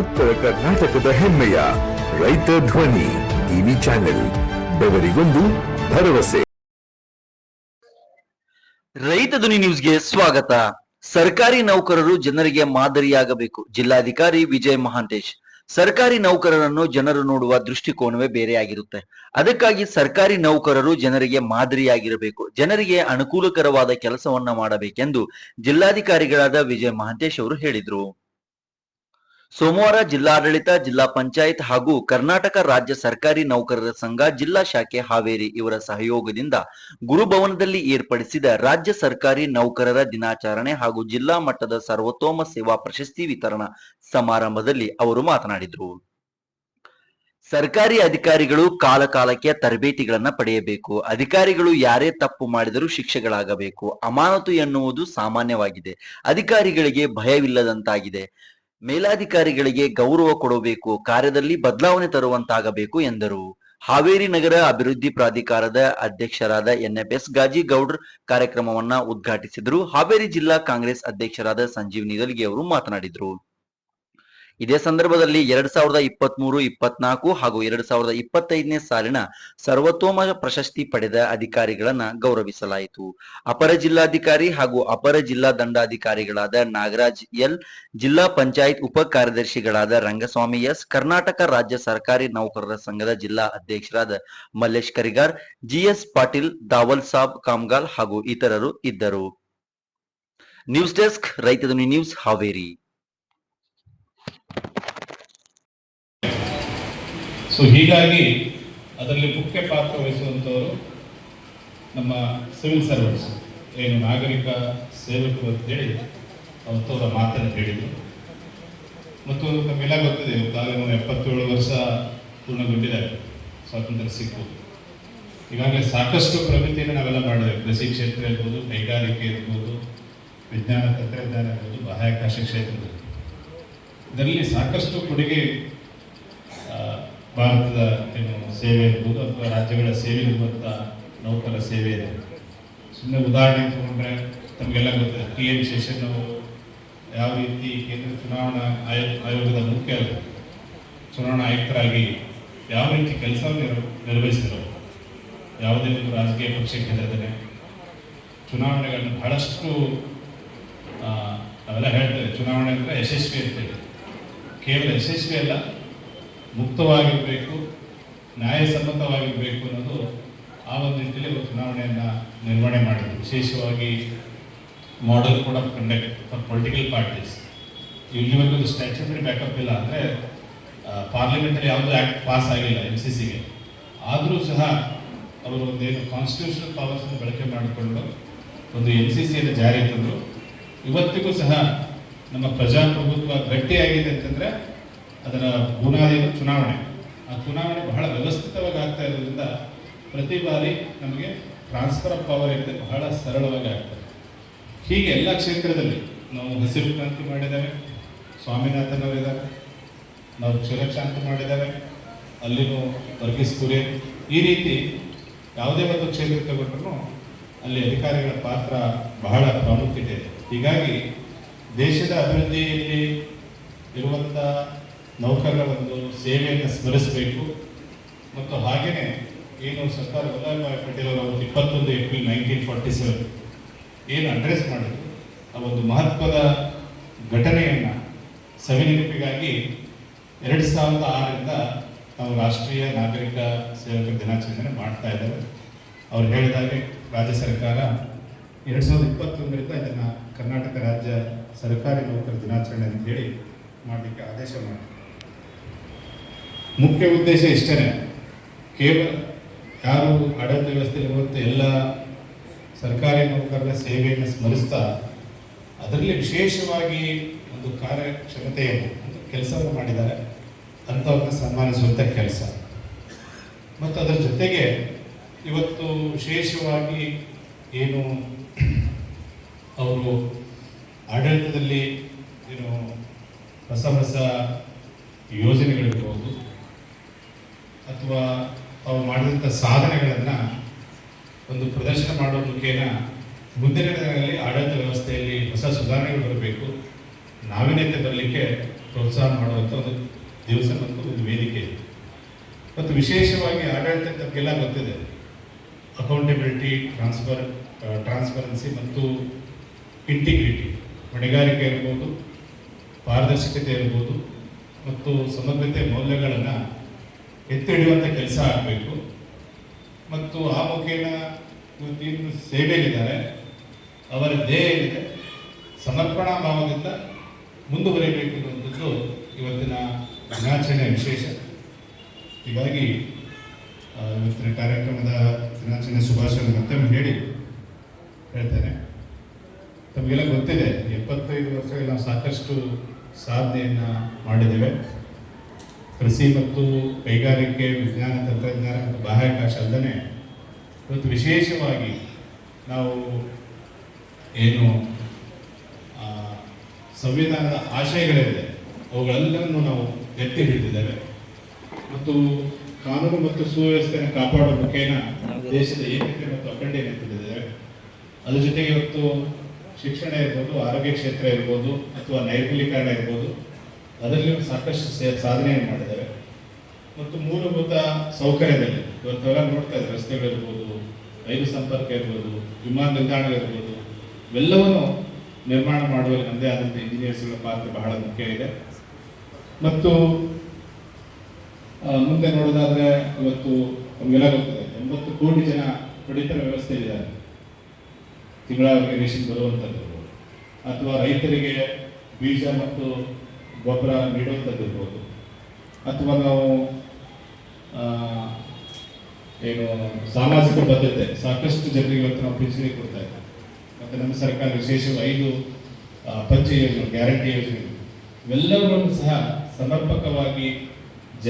ಉತ್ತರ ಕರ್ನಾಟಕದ ಹೆಮ್ಮೆಯ ರೈತ ಧ್ವನಿ ಟಿವಿ ಚಾನೆಲ್, ಬೆವರಿಗೊಂದು ಭರವಸೆ. ರೈತ ಧ್ವನಿ ನ್ಯೂಸ್ಗೆ ಸ್ವಾಗತ. ಸರ್ಕಾರಿ ನೌಕರರು ಜನರಿಗೆ ಮಾದರಿಯಾಗಬೇಕು. ಜಿಲ್ಲಾಧಿಕಾರಿ ವಿಜಯ್ ಮಹಾಂತೇಶ್. ಸರ್ಕಾರಿ ನೌಕರರನ್ನು ಜನರು ನೋಡುವ ದೃಷ್ಟಿಕೋನವೇ ಬೇರೆಯಾಗಿರುತ್ತೆ ಅದಕ್ಕಾಗಿ ಸರ್ಕಾರಿ ನೌಕರರು ಜನರಿಗೆ ಮಾದರಿಯಾಗಿರಬೇಕು. ಜನರಿಗೆ ಅನುಕೂಲಕರವಾದ ಕೆಲಸವನ್ನ ಮಾಡಬೇಕೆಂದು ಜಿಲ್ಲಾಧಿಕಾರಿಗಳಾದ ವಿಜಯ್ ಮಹಾಂತೇಶ್ ಅವರು ಹೇಳಿದ್ರು. ಸೋಮವಾರ ಜಿಲ್ಲಾಡಳಿತ, ಜಿಲ್ಲಾ ಪಂಚಾಯತ್ ಹಾಗೂ ಕರ್ನಾಟಕ ರಾಜ್ಯ ಸರ್ಕಾರಿ ನೌಕರರ ಸಂಘ, ಜಿಲ್ಲಾ ಶಾಖೆ ಹಾವೇರಿ ಇವರ ಸಹಯೋಗದಿಂದ ಗುರುಭವನದಲ್ಲಿ ಏರ್ಪಡಿಸಿದ ರಾಜ್ಯ ಸರ್ಕಾರಿ ನೌಕರರ ದಿನಾಚರಣೆ ಹಾಗೂ ಜಿಲ್ಲಾ ಮಟ್ಟದ ಸರ್ವತೋಮ ಸೇವಾ ಪ್ರಶಸ್ತಿ ವಿತರಣಾ ಸಮಾರಂಭದಲ್ಲಿ ಅವರು ಮಾತನಾಡಿದರು. ಸರ್ಕಾರಿ ಅಧಿಕಾರಿಗಳು ಕಾಲಕಾಲಕ್ಕೆ ತರಬೇತಿಗಳನ್ನ ಪಡೆಯಬೇಕು. ಅಧಿಕಾರಿಗಳು ಯಾರೇ ತಪ್ಪು ಮಾಡಿದರೂ ಶಿಕ್ಷೆಗಳಾಗಬೇಕು. ಅಮಾನತು ಎನ್ನುವುದು ಸಾಮಾನ್ಯವಾಗಿದೆ. ಅಧಿಕಾರಿಗಳಿಗೆ ಭಯವಿಲ್ಲದಂತಾಗಿದೆ. ಮೇಲಾಧಿಕಾರಿಗಳಿಗೆ ಗೌರವ ಕೊಡಬೇಕು, ಕಾರ್ಯದಲ್ಲಿ ಬದಲಾವಣೆ ತರುವಂತಾಗಬೇಕು ಎಂದರು. ಹಾವೇರಿ ನಗರ ಅಭಿವೃದ್ಧಿ ಪ್ರಾಧಿಕಾರದ ಅಧ್ಯಕ್ಷರಾದ ಎನ್ಎಫ್ಎಸ್ ಗಾಜಿಗೌಡ್ರ ಕಾರ್ಯಕ್ರಮವನ್ನ ಉದ್ಘಾಟಿಸಿದರು. ಹಾವೇರಿ ಜಿಲ್ಲಾ ಕಾಂಗ್ರೆಸ್ ಅಧ್ಯಕ್ಷರಾದ ಸಂಜೀವ್ ನಿಗಲ್ಗಿ ಅವರು ಮಾತನಾಡಿದರು. ಇದೇ ಸಂದರ್ಭದಲ್ಲಿ ಎರಡ್ ಸಾವಿರದ ಇಪ್ಪತ್ತ್ ಮೂರು ಇಪ್ಪತ್ನಾಲ್ಕು ಹಾಗೂ ಎರಡ್ ಸಾವಿರದ ಇಪ್ಪತ್ತೈದನೇ ಸಾಲಿನ ಸರ್ವತೋಮ ಪ್ರಶಸ್ತಿ ಪಡೆದ ಅಧಿಕಾರಿಗಳನ್ನ ಗೌರವಿಸಲಾಯಿತು. ಅಪರ ಜಿಲ್ಲಾಧಿಕಾರಿ ಹಾಗೂ ಅಪರ ಜಿಲ್ಲಾ ದಂಡಾಧಿಕಾರಿಗಳಾದ ನಾಗರಾಜ್ ಎಲ್, ಜಿಲ್ಲಾ ಪಂಚಾಯತ್ ಉಪ ಕಾರ್ಯದರ್ಶಿಗಳಾದ ರಂಗಸ್ವಾಮಿ ಎಸ್, ಕರ್ನಾಟಕ ರಾಜ್ಯ ಸರ್ಕಾರಿ ನೌಕರರ ಸಂಘದ ಜಿಲ್ಲಾ ಅಧ್ಯಕ್ಷರಾದ ಮಲ್ಲೇಶ್ ಕರಿಗಾರ್, ಜಿಎಸ್ ಪಾಟೀಲ್, ದಾವಲ್ ಸಾಬ್ ಕಾಮ್ಗಾಲ್ ಹಾಗೂ ಇತರರು ಇದ್ದರು. ನ್ಯೂಸ್ ಡೆಸ್ಕ್ ರೈತ ನ್ಯೂಸ್ ಹಾವೇರಿ. ಸೊ ಹೀಗಾಗಿ ಅದರಲ್ಲಿ ಮುಖ್ಯ ಪಾತ್ರ ವಹಿಸುವಂಥವರು ನಮ್ಮ ಸಿವಿಲ್ ಸರ್ವೆಂಟ್ಸ್ ಏನು ನಾಗರಿಕ ಸೇವಕರು ಅಂತೇಳಿ ಅವತ್ತವರ ಮಾತನ್ನು ಹೇಳಿದರು ಮತ್ತು ನಮ್ಮೆಲ್ಲ ಗೊತ್ತಿದೆ ಇವತ್ತಾಗಲೇ ನಾವು ಎಪ್ಪತ್ತೇಳು ವರ್ಷ ಪೂರ್ಣಗೊಂಡಿದ್ದಾರೆ, ಸ್ವಾತಂತ್ರ್ಯ ಸಿಕ್ಕು ಈಗಾಗಲೇ ಸಾಕಷ್ಟು ಪ್ರಗತಿಯನ್ನು ನಾವೆಲ್ಲ ಮಾಡಿದೆ ಕೃಷಿ ಕ್ಷೇತ್ರ ಇರ್ಬೋದು, ಕೈಗಾರಿಕೆ ಇರ್ಬೋದು, ವಿಜ್ಞಾನ ತಂತ್ರಜ್ಞಾನ ಇರ್ಬೋದು, ಬಾಹ್ಯಾಕಾಶ ಕ್ಷೇತ್ರದಲ್ಲಿ ಇದರಲ್ಲಿ ಸಾಕಷ್ಟು ಕೊಡುಗೆ ಭಾರತದ ಏನು ಸೇವೆ ಇರ್ಬೋದು ಅಥವಾ ರಾಜ್ಯಗಳ ಸೇವೆ ಇರುವಂಥ ನೌಕರ ಸೇವೆ ಇದೆ. ಸುಮ್ಮನೆ ಉದಾಹರಣೆ ತಗೊಂಡ್ರೆ ತಮಗೆಲ್ಲ ಗೊತ್ತಿದೆ ಟಿ ಎನ್ ಶೇಷನ್ ಅವರು ಯಾವ ರೀತಿ ಕೇಂದ್ರ ಚುನಾವಣಾ ಆಯೋ, ಆಯೋಗದ ಮುಖ್ಯ ಚುನಾವಣಾ ಆಯುಕ್ತರಾಗಿ ಯಾವ ರೀತಿ ನಿರ್ ನಿರ್ವಹಿಸಿದರು ಯಾವುದೇ ಒಂದು ರಾಜಕೀಯ ಪಕ್ಷಕ್ಕೆ ಹೆದರದೇ ಚುನಾವಣೆಗಳನ್ನು ಬಹಳಷ್ಟು ಅವೆಲ್ಲ ಹೇಳ್ತೇವೆ, ಚುನಾವಣೆ ಅಂದರೆ ಯಶಸ್ವಿ ಅಂತೇಳಿ ಕೇವಲ ಯಶಸ್ವಿ ಅಲ್ಲ ಮುಕ್ತವಾಗಿರಬೇಕು, ನ್ಯಾಯಸಮ್ಮತವಾಗಿರಬೇಕು ಅನ್ನೋದು ಆ ಒಂದು ನಿಟ್ಟಿನಲ್ಲಿ ಚುನಾವಣೆಯನ್ನು ನಿರ್ವಹಣೆ ಮಾಡಿದ್ರು. ವಿಶೇಷವಾಗಿ model code of conduct for political parties ಇಲ್ಲಿವರೆಗೂ ಸ್ಟ್ಯಾಚ್ಯೂಟರಿ ಬ್ಯಾಕಪ್ ಇಲ್ಲ ಅಂದರೆ ಪಾರ್ಲಿಮೆಂಟಲ್ಲಿ ಯಾವುದೂ ಆ್ಯಕ್ಟ್ ಪಾಸ್ ಆಗಿಲ್ಲ ಎಂ ಸಿ ಸಿಗೆ ಆದರೂ ಸಹ ಅವರು ಒಂದೇನು ಕಾನ್ಸ್ಟಿಟ್ಯೂಷನಲ್ ಪವರ್ಸನ್ನು ಬಳಕೆ ಮಾಡಿಕೊಂಡು ಒಂದು ಎನ್ ಸಿ ಸಿಯನ್ನು ಜಾರಿಗೆ ತಂದರು. ಇವತ್ತಿಗೂ ಸಹ ನಮ್ಮ ಪ್ರಜಾಪ್ರಭುತ್ವ ಗಟ್ಟಿಯಾಗಿದೆ ಅಂತಂದರೆ ಅದರ ಬುನಾದಿ ಚುನಾವಣೆ. ಆ ಚುನಾವಣೆ ಬಹಳ ವ್ಯವಸ್ಥಿತವಾಗಿ ಆಗ್ತಾ ಇರೋದ್ರಿಂದ ಪ್ರತಿ ಬಾರಿ ನಮಗೆ ಟ್ರಾನ್ಸ್ಫರ್ ಆಫ್ ಪವರ್ ಇರುತ್ತೆ, ಬಹಳ ಸರಳವಾಗಿ ಆಗ್ತದೆ. ಹೀಗೆ ಎಲ್ಲ ಕ್ಷೇತ್ರದಲ್ಲಿ ನಾವು ಹಸಿರು ಕ್ರಾಂತಿ ಮಾಡಿದ್ದೇವೆ, ಸ್ವಾಮಿನಾಥನ್ ಅವರಿದ್ದಾರೆ ನಾವು ಕ್ಷುರಕ್ಷಾಂತಿ ಮಾಡಿದ್ದೇವೆ, ಅಲ್ಲಿನೂ ವರ್ಗೀಸ್ ಕುರಿಯನ್ ಈ ರೀತಿ ಯಾವುದೇ ಒಂದು ಕ್ಷೇತ್ರ ತಗೊಂಡ್ರು ಅಲ್ಲಿ ಅಧಿಕಾರಿಗಳ ಪಾತ್ರ ಬಹಳ ಪ್ರಾಮುಖ್ಯತೆ ಇದೆ. ಹೀಗಾಗಿ ದೇಶದ ಅಭಿವೃದ್ಧಿಯಲ್ಲಿ ಇರುವಂಥ ನೌಕರರ ಒಂದು ಸೇವೆಯನ್ನು ಸ್ಮರಿಸಬೇಕು. ಮತ್ತು ಹಾಗೆಯೇ ಏನು ಸರ್ದಾರ್ ವಲ್ಲಭಭಾಯಿ ಪಟೇಲ್ ಅವರು ಇಪ್ಪತ್ತೊಂದು ಏಪ್ರಿಲ್ ನೈನ್ಟೀನ್ ಫಾರ್ಟಿ ಸೆವೆನ್ ಏನು ಅಡ್ರೆಸ್ ಮಾಡಿದ್ರು, ಆ ಒಂದು ಮಹತ್ವದ ಘಟನೆಯನ್ನು ಸವಿನೆನಪಿಗಾಗಿ ಎರಡು ಸಾವಿರದ ಆರರಿಂದ ನಾವು ರಾಷ್ಟ್ರೀಯ ನಾಗರಿಕ ಸೇವಕರ ದಿನಾಚರಣೆ ಮಾಡ್ತಾ ಇದ್ದಾರೆ ಅವ್ರು ಹೇಳಿದಾಗೆ ರಾಜ್ಯ ಸರ್ಕಾರ ಎರಡು ಸಾವಿರದ ಇಪ್ಪತ್ತೊಂದರಿಂದ ಇದನ್ನು ಕರ್ನಾಟಕ ರಾಜ್ಯ ಸರ್ಕಾರಿ ನೌಕರ ದಿನಾಚರಣೆ ಅಂತ ಹೇಳಿ ಮಾಡಲಿಕ್ಕೆ ಆದೇಶ ಮಾಡಿ ಮುಖ್ಯ ಉದ್ದೇಶ ಇಷ್ಟೇ ಕೇವಲ ಯಾರು ಆಡಳಿತ ವ್ಯವಸ್ಥೆಯಲ್ಲಿರುವಂಥ ಎಲ್ಲ ಸರ್ಕಾರಿ ನೌಕರರ ಸೇವೆಯನ್ನು ಸ್ಮರಿಸ್ತಾ ಅದರಲ್ಲಿ ವಿಶೇಷವಾಗಿ ಒಂದು ಕಾರ್ಯಕ್ಷಮತೆಯನ್ನು, ಒಂದು ಕೆಲಸವನ್ನು ಮಾಡಿದ್ದಾರೆ. ಅಂಥವ್ರನ್ನ ಸನ್ಮಾನಿಸುವಂಥ ಕೆಲಸ. ಮತ್ತು ಅದರ ಜೊತೆಗೆ ಇವತ್ತು ವಿಶೇಷವಾಗಿ ಏನು ಅವರು ಆಡಳಿತದಲ್ಲಿ ಏನು ಹೊಸ ಹೊಸ ಯೋಜನೆಗಳಿರ್ಬೋದು ಅಥವಾ ಅವ್ರು ಮಾಡಿದಂಥ ಸಾಧನೆಗಳನ್ನು ಒಂದು ಪ್ರದರ್ಶನ ಮಾಡುವ ಮುಖೇನ ಮುಂದಿನ ದಿನಗಳಲ್ಲಿ ಆಡಳಿತ ವ್ಯವಸ್ಥೆಯಲ್ಲಿ ಹೊಸ ಸುಧಾರಣೆಗಳು ಬರಬೇಕು. ನಾವೀನ್ಯತೆ ಬರಲಿಕ್ಕೆ ಪ್ರೋತ್ಸಾಹ ಮಾಡುವಂಥ ಒಂದು ದಿವಸ ಮತ್ತು ಒಂದು ವೇದಿಕೆ ಇದೆ. ಮತ್ತು ವಿಶೇಷವಾಗಿ ಆಡಳಿತ ತಮಗೆಲ್ಲ ಗೊತ್ತಿದೆ. ಅಕೌಂಟೆಬಿಲಿಟಿ ಟ್ರಾನ್ಸ್ಫರ್ ಟ್ರಾನ್ಸ್ಪರೆನ್ಸಿ ಮತ್ತು ಇಂಟಿಗ್ರಿಟಿ ಹೊಣೆಗಾರಿಕೆ ಇರ್ಬೋದು, ಪಾರದರ್ಶಕತೆ ಇರ್ಬೋದು ಮತ್ತು ಸಮಗ್ರತೆ ಮೌಲ್ಯಗಳನ್ನು ಎತ್ತಿ ಹಿಡಿಯುವಂಥ ಕೆಲಸ ಆಗಬೇಕು. ಮತ್ತು ಆ ಮುಖೇನ ಇವತ್ತೇನು ಸೇವೆಯಲ್ಲಿದ್ದಾರೆ. ಅವರ ಧ್ಯೇಯ ಏನಿದೆ ಸಮರ್ಪಣಾ ಭಾವದಿಂದ ಮುಂದುವರಿಯಬೇಕು ಅನ್ನುವಂಥದ್ದು ಇವತ್ತಿನ ದಿನಾಚರಣೆಯ ವಿಶೇಷ. ಹೀಗಾಗಿ ಇವತ್ತಿನ ಕಾರ್ಯಕ್ರಮದ ದಿನಾಚರಣೆ ಶುಭಾಶಯ ಮತ್ತೊಮ್ಮೆ ಹೇಳಿ ಹೇಳ್ತೇನೆ. ತಮಗೆಲ್ಲ ಗೊತ್ತಿದೆ, ಎಪ್ಪತ್ತೈದು ವರ್ಷಗಳಲ್ಲಿ ನಾವು ಸಾಕಷ್ಟು ಸಾಧನೆಯನ್ನು ಮಾಡಿದ್ದೇವೆ. ಕೃಷಿ ಮತ್ತು ಕೈಗಾರಿಕೆ, ವಿಜ್ಞಾನ, ತಂತ್ರಜ್ಞಾನ ಮತ್ತು ಬಾಹ್ಯಾಕಾಶ ಅಲ್ಲದೆ ಇವತ್ತು ವಿಶೇಷವಾಗಿ ನಾವು ಏನು ಸಂವಿಧಾನದ ಆಶಯಗಳಿದೆ. ಅವುಗಳೆಲ್ಲವನ್ನು ನಾವು ಎತ್ತಿ ಹಿಡಿದಿದ್ದೇವೆ. ಮತ್ತು ಕಾನೂನು ಮತ್ತು ಸುವ್ಯವಸ್ಥೆಯನ್ನು ಕಾಪಾಡುವ ಮುಖೇನ ದೇಶದ ಏಕತೆ ಮತ್ತು ಅಖಂಡತೆ ತಿಳಿದಿದ್ದೇವೆ ಅದ್ರ ಜೊತೆಗೆ ಇವತ್ತು ಶಿಕ್ಷಣ ಇರ್ಬೋದು, ಆರೋಗ್ಯ ಕ್ಷೇತ್ರ ಇರ್ಬೋದು, ಅಥವಾ ನೈರ್ಮಲೀಕರಣ ಇರ್ಬೋದು ಅದರಲ್ಲಿಯೂ ಸಾಕಷ್ಟು ಸಾಧನೆಯನ್ನು ಮಾಡಿದ್ದಾರೆ. ಮತ್ತು ಮೂಲಭೂತ ಸೌಕರ್ಯದಲ್ಲಿ ಇವತ್ತೆಲ್ಲ ನೋಡ್ತಾ ಇದ್ದಾರೆ. ರಸ್ತೆಗಳಿರ್ಬೋದು, ರೈಲು ಸಂಪರ್ಕ ಇರ್ಬೋದು, ವಿಮಾನ ನಿಲ್ದಾಣ ಇರ್ಬೋದು ಇವೆಲ್ಲವನ್ನು ನಿರ್ಮಾಣ ಮಾಡುವಲ್ಲಿ ನಮ್ಮದೇ ಆದಂಥ ಇಂಜಿನಿಯರ್ಸ್ಗಳ ಪಾತ್ರ ಬಹಳ ಮುಖ್ಯ ಇದೆ. ಮತ್ತು ಮುಂದೆ ನೋಡೋದಾದ್ರೆ ಇವತ್ತು ನಮಗೆಲ್ಲ ಗೊತ್ತಿದೆ. ಎಂಬತ್ತು ಕೋಟಿ ಜನ ಪಡಿತರ ವ್ಯವಸ್ಥೆಯಲ್ಲಿದ್ದಾರೆ. ತಿಂಗಳ ರೇಷನ್ ಬರುವಂಥದ್ದು ಅಥವಾ ರೈತರಿಗೆ ಬೀಜ ಮತ್ತು ಗೊಬ್ಬರ ನೀಡುವಂಥದ್ದು ಇರ್ಬೋದು. ಅಥವಾ ನಾವು ಏನು ಸಾಮಾಜಿಕ ಬದ್ಧತೆ ಸಾಕಷ್ಟು ಜನರಿಗೆ ಇವತ್ತು ನಾವು ಪಿಂಚಣಿ ಕೊಡ್ತಾ ಇದ್ದೇವೆ. ಮತ್ತು ನಮ್ಮ ಸರ್ಕಾರ ವಿಶೇಷವಾಗಿ ಐದು ಪಂಚ ಯೋಜನೆ, ಗ್ಯಾರಂಟಿ ಯೋಜನೆ, ಇವೆಲ್ಲವನ್ನು ಸಹ ಸಮರ್ಪಕವಾಗಿ